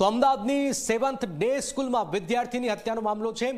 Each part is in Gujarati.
તો અમદાવાદની સેવન્થ ડે સ્કૂલમાં વિદ્યાર્થીની હત્યાનો મામલો છે.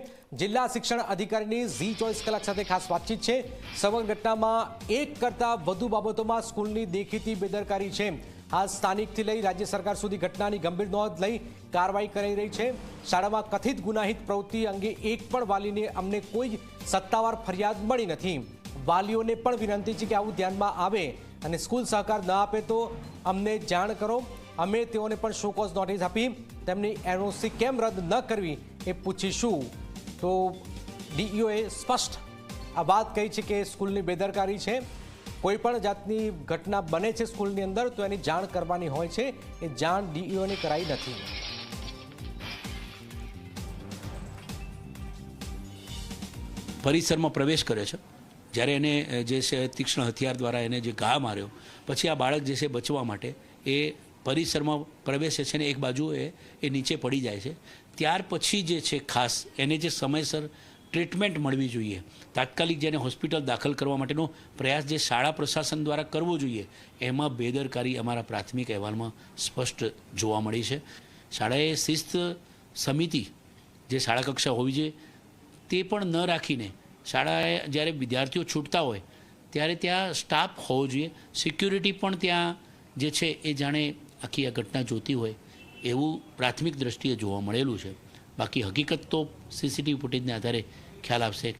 જિલ્લા શિક્ષણ અધિકારીની ઝી ચોવીસ કલાક સાથે ખાસ વાતચીત છે. સમગ્ર ઘટનામાં એક કરતાં વધુ બાબતોમાં સ્કૂલની દેખીતી બેદરકારી છે. આ સ્થાનિકથી લઈ રાજ્ય સરકાર સુધી ઘટનાની ગંભીર નોંધ લઈ કાર્યવાહી કરાઈ રહી છે. શાળામાં કથિત ગુનાહિત પ્રવૃત્તિ અંગે એક પણ વાલીને અમને કોઈ સત્તાવાર ફરિયાદ મળી નથી. વાલીઓને પણ વિનંતી છે કે આવું ધ્યાનમાં આવે અને સ્કૂલ સહકાર ન આપે તો અમને જાણ કરો. અમે તેઓને પણ શોકોઝ નોટિસ આપી. તેમની એનઓસી કેમ રદ ન કરવી એ પૂછીશું. તો ડીઈઓએ સ્પષ્ટ આ વાત કહી છે કે સ્કૂલની બેદરકારી છે. કોઈ પણ જાતની ઘટના બને છે સ્કૂલની અંદર, તો એની જાણ કરવાની હોય છે. એ જાણ ડીઈઓને કરાઈ નથી. પરિસરમાં પ્રવેશ કરે છે. જ્યારે એને જે છે તીક્ષ્ણ હથિયાર દ્વારા એને જે ઘા માર્યો, પછી આ બાળક જે છે બચવા માટે એ પરિસરમાં પ્રવેશે છે ને એક બાજુ એ એ નીચે પડી જાય છે. ત્યાર પછી જે છે ખાસ એને જે સમયસર ટ્રીટમેન્ટ મળવી જોઈએ, તાત્કાલિક જેને હોસ્પિટલ દાખલ કરવા માટેનો પ્રયાસ જે શાળા પ્રશાસન દ્વારા કરવો જોઈએ, એમાં બેદરકારી અમારા પ્રાથમિક અહેવાલમાં સ્પષ્ટ જોવા મળી છે. શાળાએ શિસ્ત સમિતિ જે શાળા કક્ષા હોવી જોઈએ, તે પણ ન રાખીને શાળાએ જ્યારે વિદ્યાર્થીઓ છૂટતા હોય, ત્યારે ત્યાં સ્ટાફ હોવો જોઈએ. સિક્યુરિટી પણ ત્યાં જે છે એ જાણે આખી આ ઘટના જોતી હોય એવું પ્રાથમિક દ્રષ્ટિએ જોવા મળેલું છે. બાકી હકીકત તો સીસીટીવી ફૂટેજને આધારે ખ્યાલ આવશે.